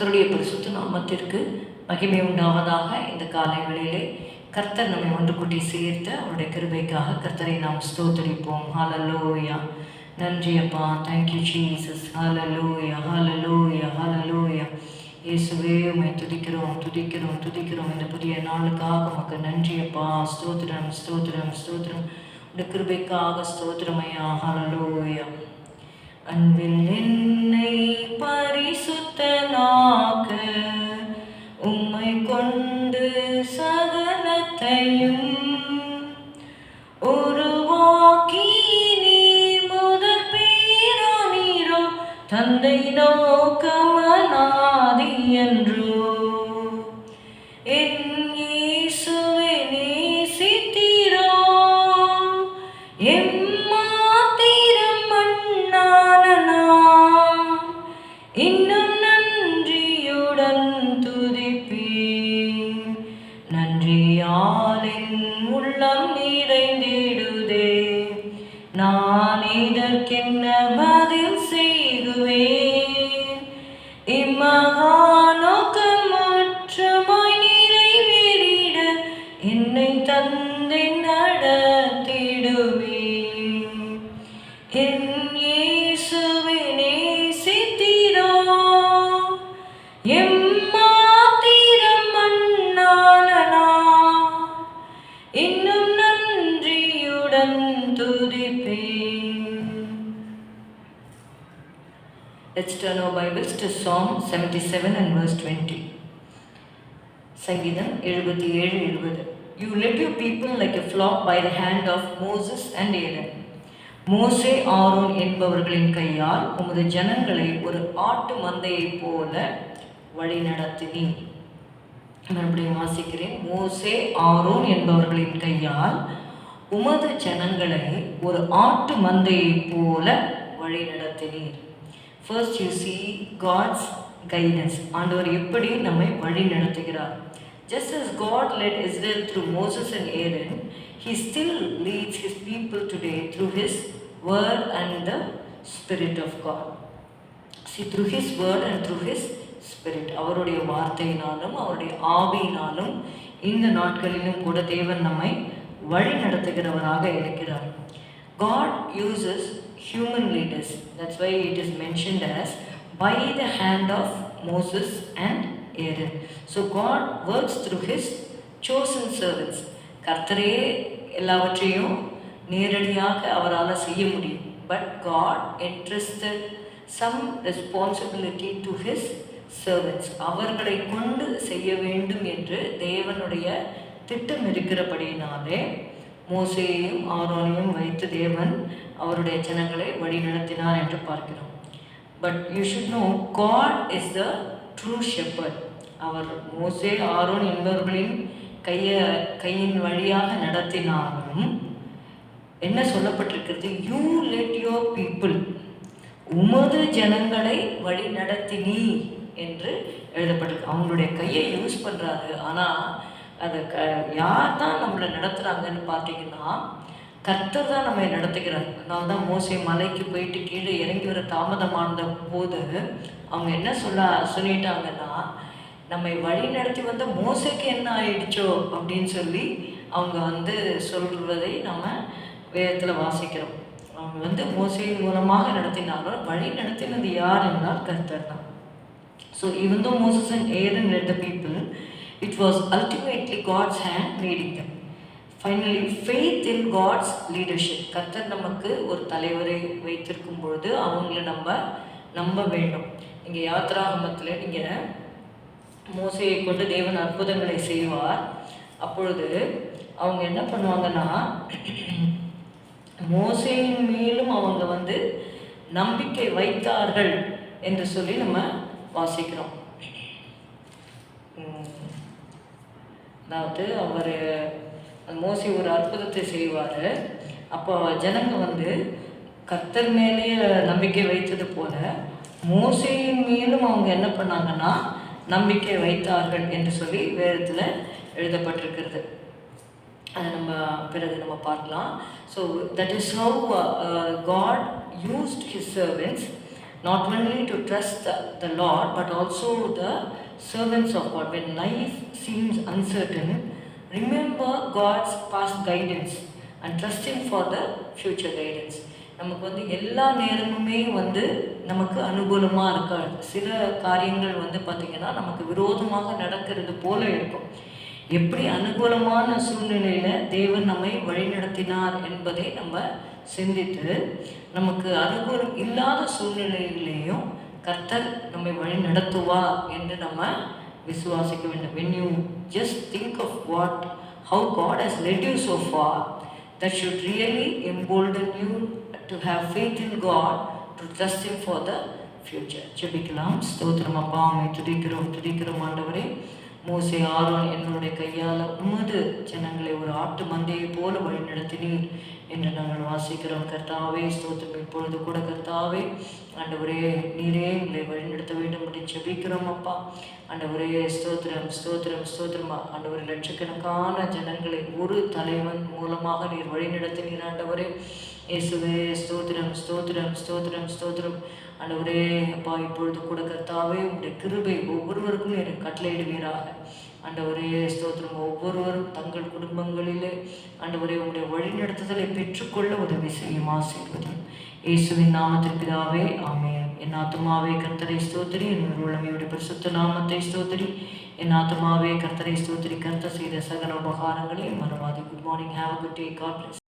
கர்த்தருடைய பரிசுத்த நாமத்திற்கு மகிமை உண்டாவதாக இந்த காலை வேளையிலே கர்த்தர் நம்மை ஒன்று கூட்டி சேர்த்து அவருடைய கிருபைக்காக கர்த்தரை நாம் ஸ்தோத்தரிப்போம். ஹாலலோயா நன்றி அப்பா. Thank you Jesus hallelujah hallelujah hallelujah இயேசுவே உம்மை துதிக்கிறோம் துதிக்கிறோம் துதிக்கிறோம். இந்த புதிய நாளுக்காக உமக்கு நன்றி அப்பா. ஸ்தோத்திரம் ஸ்தோத்திரம் ஸ்தோத்திரம். உடைய கிருபைக்காக ஸ்தோத்திரமையா ஹாலலோயா அன்பில் என்னை பரிசுத்தனாக உம்மை கொண்டு சகலத்தையும் உருவாக்கி நீ முதற் பேரோ நீரோ தந்தை நோக்கமனாதி என்று இதற்கென்ன பதில் செய்குவேன் இம்மகானோக்கம் முற்றமாய் நிறைவேறிட என்னை தந்தை நடத்திடுவே என் Let's turn our Bibles to Psalm 77 and verse 20. சங்கீதம் எழுபத்தி ஏழு எழுபது you led you people like a flock by the hand of Moses and Aaron மோசே ஆரோன் என்பவர்களின் கையால் உமது ஜனங்களை ஒரு ஆட்டு மந்தையைப் போல வழிநடத்தினி மறுபடியும் வாசிக்கிறேன். மோசே ஆரோன் என்பவர்களின் கையால் உமது ஜனங்களை ஒரு ஆட்டு மந்தையைப் போல வழி நடத்தினீர். First you see God's guidance ஆண்டவர் எப்படி நம்மை வழி நடத்துகிறார் just as God led Israel through Moses and Aaron, he still leads his people today through his word and the spirit of God. see through his word and through his spirit அவருடைய வார்த்தையினாலும் அவருடைய ஆவியினாலும் இந்த நாட்களிலும் கூட தேவன் நம்மை வழி நடத்துகிறவராக இருக்கிறார் God uses human leaders. That's why it is mentioned as by the hand of Moses and Aaron. So God works through his chosen servants. கர்த்தரே எல்லாவற்றையும் நேரடியாக அவரால் செய்ய முடியும். But God entrusted some responsibility to his servants அவர்களை கொண்டு செய்ய வேண்டும் என்று தேவனுடைய திட்டம் இருக்கிறபடியினாலே மோசேயையும் ஆரோனையும் வைத்து தேவன் அவருடைய ஜனங்களை வழிநடத்தினார் என்று பார்க்கிறோம். But you should know God is the true shepherd அவர் மோசே ஆரோன் என்பவர்களின் கைய கையின் வழியாக நடத்தினாலும் என்ன சொல்லப்பட்டிருக்கிறது? யூ லெட் யோர் பீப்புள் உமது ஜனங்களை வழி நடத்தினி என்று எழுதப்பட்டிருக்கு. அவங்களுடைய கையை யூஸ் பண்ணுறாரு ஆனால் அதை க யார் தான் நம்மளை நடத்துகிறாங்கன்னு பார்த்தீங்கன்னா கர்த்தர் தான் நம்மை நடத்துகிறார். அதனால தான் மோசை மலைக்கு போயிட்டு கீழே இறங்கி வர தாமதமான போது அவங்க என்ன சொல்ல சொல்லிட்டாங்கன்னா நம்மை வழி நடத்தி வந்த மோசைக்கு என்ன ஆயிடுச்சோ? அப்படின்னு சொல்லி அவங்க வந்து சொல்வதை நம்ம வேதத்தில் வாசிக்கிறோம். அவங்க வந்து மோசையின் மூலமாக நடத்தினாலும் வழி நடத்தினது யார் என்றால் கர்த்தர் தான். ஸோ இவன் தோ Moses and Aaron led the people, it was ultimately God's hand. Finally faith in God's leadership கர்த்தர் நமக்கு ஒரு தலைவரை வைத்திருக்கும் பொழுது அவங்கள நம்ம நம்ப வேண்டும். நீங்கள் யாத்ராகமத்தில் நீங்கள் மோசையை கொண்டு தேவன் அற்புதங்களை செய்வார். அப்பொழுது அவங்க என்ன பண்ணுவாங்கன்னா மோசையின் மேலும் அவங்க வந்து நம்பிக்கை வைத்தார்கள் என்று சொல்லி நம்ம வாசிக்கிறோம். அதாவது அவர் மோசி ஒரு அற்புதத்தை செய்வார். அப்போ ஜனங்க வந்து கத்தர் மேலேயே நம்பிக்கை வைத்தது போல மோசையின் மேலும் அவங்க என்ன பண்ணாங்கன்னா நம்பிக்கை வைத்தார்கள் என்று சொல்லி வேதத்தில் எழுதப்பட்டிருக்கிறது. அதை நம்ம பிறகு நம்ம பார்க்கலாம். So that is how God used his servants not only to trust the, the Lord, but also the servants of God. When life seems uncertain, remember God's past guidance and trusting for the future guidance நமக்கு வந்து எல்லா நேரமுமே வந்து நமக்கு அனுகூலமாக இருக்காது. சில காரியங்கள் வந்து பார்த்திங்கன்னா நமக்கு விரோதமாக நடக்கிறது போல இருக்கும். எப்படி அனுகூலமான சூழ்நிலையில் தேவன் நம்மை வழிநடத்தினார் என்பதை நம்ம சிந்தித்து நமக்கு அனுகூலம் இல்லாத சூழ்நிலையிலேயும் கர்த்தர் நம்மை வழி நடத்துவா என்று நம்ம விசுவாசிக்க வேண்டும் when you just think of what how God has led you so far that should really embolden you to have faith in God to trust Him for the future ஜெபிக்கலாம் ஸ்தோத்திரம் அப்பா உம்மை துதிக்கிறோம் துதிக்கிறோம் ஆண்டவரே மூசை ஆரோன் என்னுடைய கையால் உமது ஜனங்களை ஒரு ஆட்டு மந்தையை போல வழிநடத்தினீர் என்று நாங்கள் வாசிக்கிறோம். கர்த்தாவே ஸ்தோத்திரம். இப்பொழுது கூட கர்த்தாவே ஆண்டவரே நீரே எங்களை வழிநடத்த வேண்டும் என்று ஜெபிக்கிறோம் அப்பா. ஒரே ஸ்தோத்திரம் ஸ்தோத்திரம் அண்ட ஒரு லட்சக்கணக்கான ஜனங்களை ஒரு தலைவன் மூலமாக நீர் வழிநடத்தினீர் ஆண்டவரே. இயேசுவே ஸ்தோத்திரம் ஸ்தோத்திரம் ஸ்தோத்திரம் ஸ்தோத்திரம். ஆண்டவரே அப்பா இப்பொழுது கூட கர்த்தாவே உங்களுடைய கிருபை ஒவ்வொருவருக்கும் எனக்கு கட்டளையிடுவீராக. ஆண்டவரே ஸ்தோத்திரம். ஒவ்வொருவரும் தங்கள் குடும்பங்களிலே ஆண்டவரே உங்களுடைய வழிநடத்துதலை பெற்றுக்கொள்ள உதவி செய்யும் ஆசீர்வதியும் இயேசுவின் நாமத்தின் ஆமே என் ஆத்மாவே கர்த்தரை ஸ்தோத்திரி. என் உள்ளமையுடைய பரிசுத்த நாமத்தை ஸ்தோத்திரி. என் ஆத்மாவே கர்த்தரை ஸ்தோத்திரி. கர்த்தர் செய்த சகல உபகாரங்களையும் மறவாதி. Good morning have good day God bless